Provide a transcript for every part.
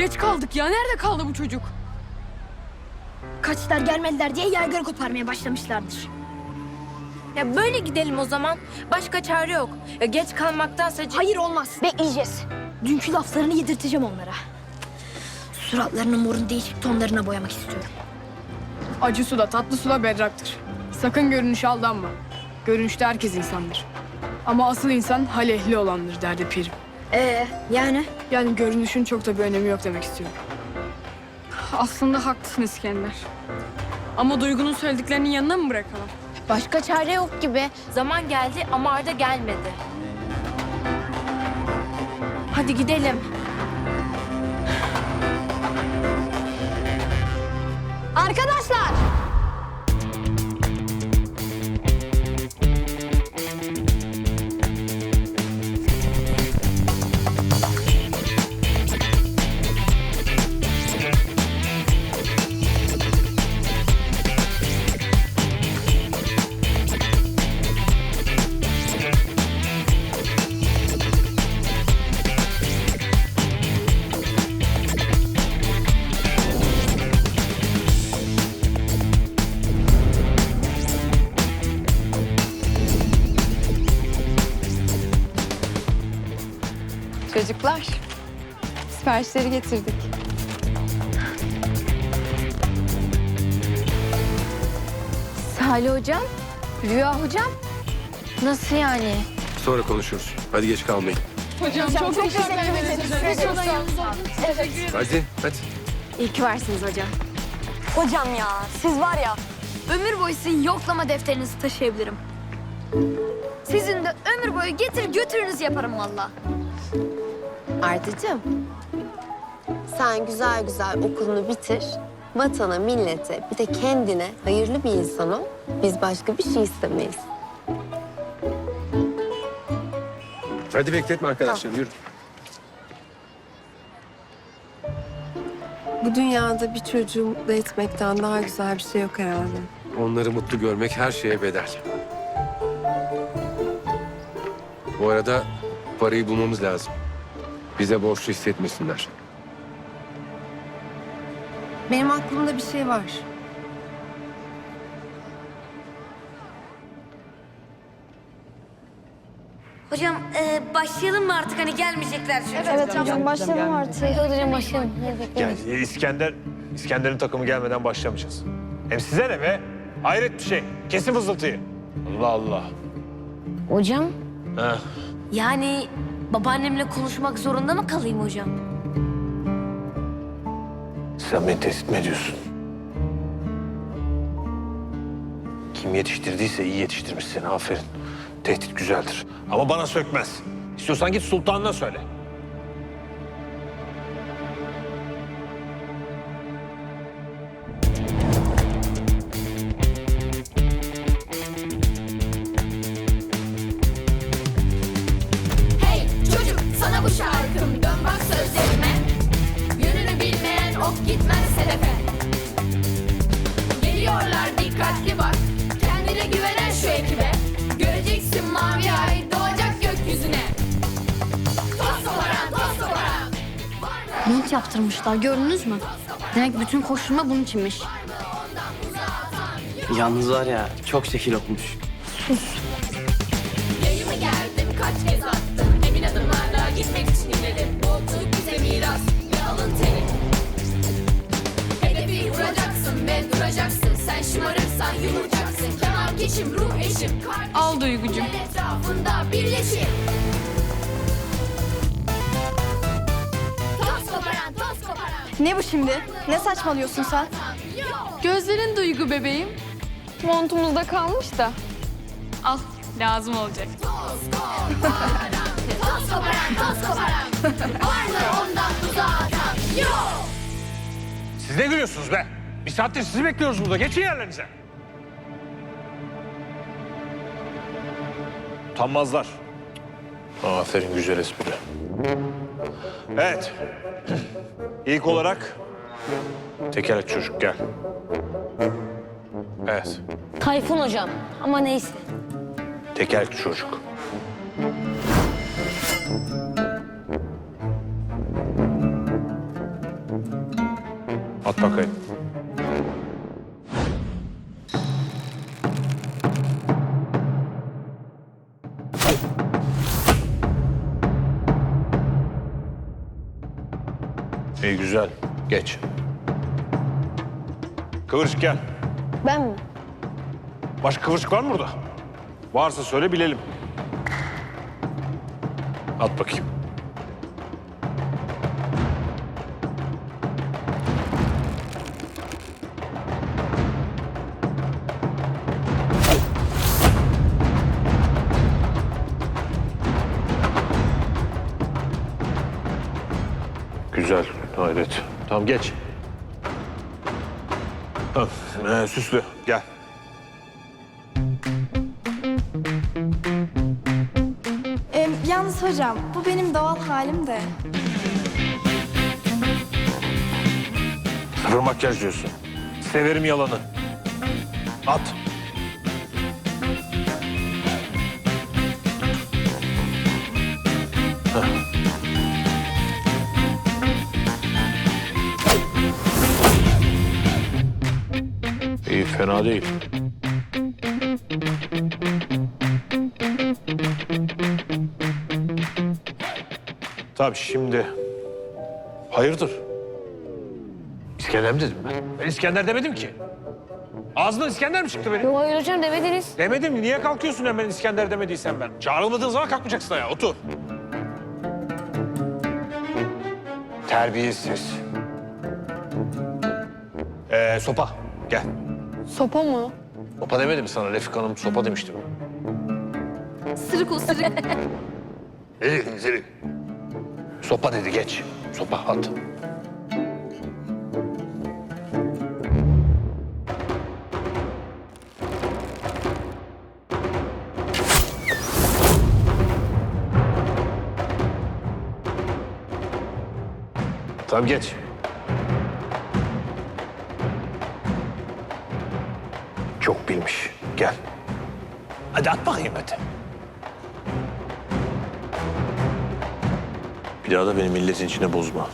Geç kaldık ya. Nerede kaldı bu çocuk? Kaçlar gelmediler diye yaygara koparmaya başlamışlardır. Ya böyle gidelim o zaman. Başka çare yok. Ya geç kalmaktansa... Hayır olmaz. Bekleyeceğiz. Dünkü laflarını yedirteceğim onlara. Suratlarının morun değişik tonlarına boyamak istiyorum. Acı suda tatlı suda berraktır. Sakın görünüşe aldanma. Görünüşte herkes insandır. Ama asıl insan hal ehli olandır derdi pirim. Ee, yani? Yani görünüşün çok da bir önemi yok demek istiyorum. Aslında haklısın İskender. Ama Duygu'nun söylediklerinin yanına mı bırakalım? Başka çare yok gibi. Zaman geldi ama Arda gelmedi. Hadi gidelim. Arkadaşlar! Siparişleri getirdik. Salih hocam, Rüya hocam. Nasıl yani? Sonra konuşuruz. Hadi geç kalmayın. Hocam, çok, teşekkür ederim. Hadi, hadi. İyi ki varsınız hocam. Hocam ya, siz var ya, ömür boyu sizin yoklama defterinizi taşıyabilirim. Sizin de ömür boyu getir götürünüz yaparım valla. Ardıcığım, sen güzel güzel okulunu bitir. Vatana, millete, bir de kendine hayırlı bir insan ol. Biz başka bir şey istemeyiz. Hadi bekletme arkadaşlar, yürü. Bu dünyada bir çocuğu mutlu etmekten daha güzel bir şey yok herhalde. Onları mutlu görmek her şeye bedel. Bu arada parayı bulmamız lazım. Bize borçlu hissetmesinler. Benim aklımda bir şey var. Hocam başlayalım mı artık hani gelmeyecekler çünkü. Evet hocam başlayalım artık. Hocam başlayalım. Yani e, İskender, İskender'in takımı gelmeden başlamayacağız. Hem size ne be? Hayret bir şey. Kesin fısıltıyı. Allah Allah. Hocam, Ha. yani babaannemle konuşmak zorunda mı kalayım hocam? Sen beni tehdit mi ediyorsun? Kim yetiştirdiyse iyi yetiştirmiş seni. Aferin. Tehdit güzeldir. Ama bana sökmez. İstiyorsan git sultanına söyle. Mont yaptırmışlar gördünüz mü? Demek bütün koşulma bunun içinmiş. Yalnız var ya çok şekil olmuş. Yayımı gerdim kaç kez attım Emin adımlarla gitmek için ileri Koltuk bize miras ve alın teri Hedefi vuracaksın ve duracaksın Sen şımarırsan yumuracaksın Kenar keşim ruh eşim Kardeşim Al Duygucuğum. el etrafında birleşim Ne bu şimdi? Ne saçmalıyorsun sen? Gözlerin Duygu bebeğim. Montumuzda kalmış da. Al, lazım olacak. Toz koparan Toz koparan Var mı ondan uzağa atan Yok Siz ne gülüyorsunuz be? Bir saattir sizi bekliyoruz burada. Geçin yerlerinize. Utanmazlar. Aferin güzel espri. Evet. İlk olarak tekerlek çocuk gel. Evet. Tayfun hocam ama neyse. Tekerlekli çocuk. Bakayım. İyi güzel. Geç. Kıvırcık gel. Ben mi? Başka kıvırcık var mı burada? Varsa söyle bilelim. At bakayım. Güzel, hayret. Tamam geç. Tamam, ee, süslü, gel. yalnız hocam bu benim doğal halim de. Sıfır makyaj diyorsun. Severim yalanı. At. Heh. Fena değil. Tabii şimdi... Hayırdır? İskender mi dedim ben? Ben İskender demedim ki. Ağzından İskender mi çıktı benim? Yok hayır hocam demediniz. Demedim. Niye kalkıyorsun hemen İskender demediysen ben? Çağrılmadığın zaman kalkmayacaksın ya. Otur. Terbiyesiz. Ee, sopa. Gel. Sopa mı? Sopa demedim sana. Refik Hanım sopa demiştim. Sırık o sırık. Ne dedin Zeri? Sopa dedi geç. Sopa at. Tamam geç. Hadi at bakayım hadi. Bir daha da beni milletin içine bozma.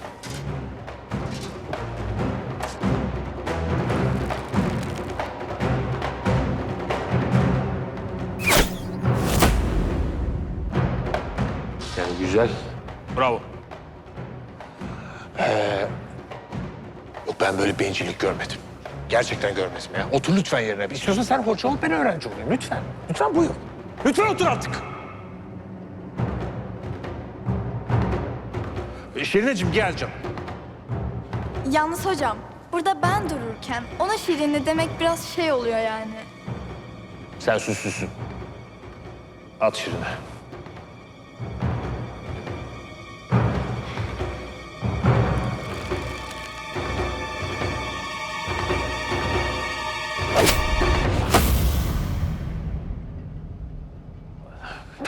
Yani güzel. Bravo. Ee, yok ben böyle bencillik görmedim. Gerçekten görmedim ya. Otur lütfen yerine. İstiyorsan sen hoca ol ben öğrenci olayım. Lütfen. Lütfen buyur. Lütfen otur artık. Şirineciğim gel canım. Yalnız hocam burada ben dururken ona şirinli demek biraz şey oluyor yani. Sen süslüsün. At Şirin'e.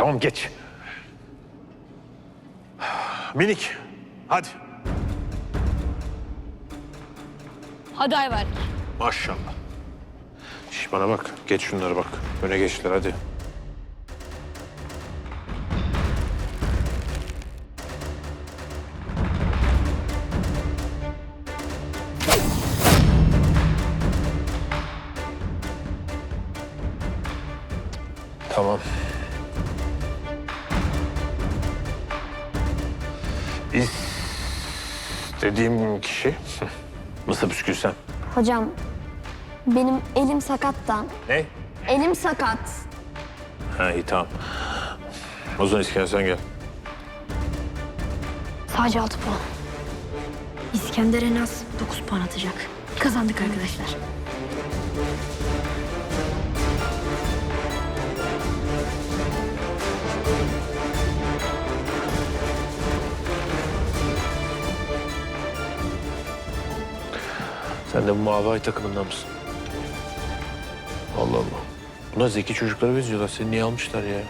Tamam geç. Minik. Hadi. Hadi Ayver. Maşallah. Şş, bana bak. Geç şunları bak. Öne geçtiler hadi. İstediğim kişi Mısır püskül sen. Hocam benim elim sakat da. Ne? Elim sakat. Ha iyi tamam. O zaman İskender sen gel. Sadece altı puan. İskender en az dokuz puan atacak. Kazandık arkadaşlar. Sen de bu mavi ay takımından mısın? Allah Allah. Bunlar zeki çocuklara benziyorlar. Seni niye almışlar ya?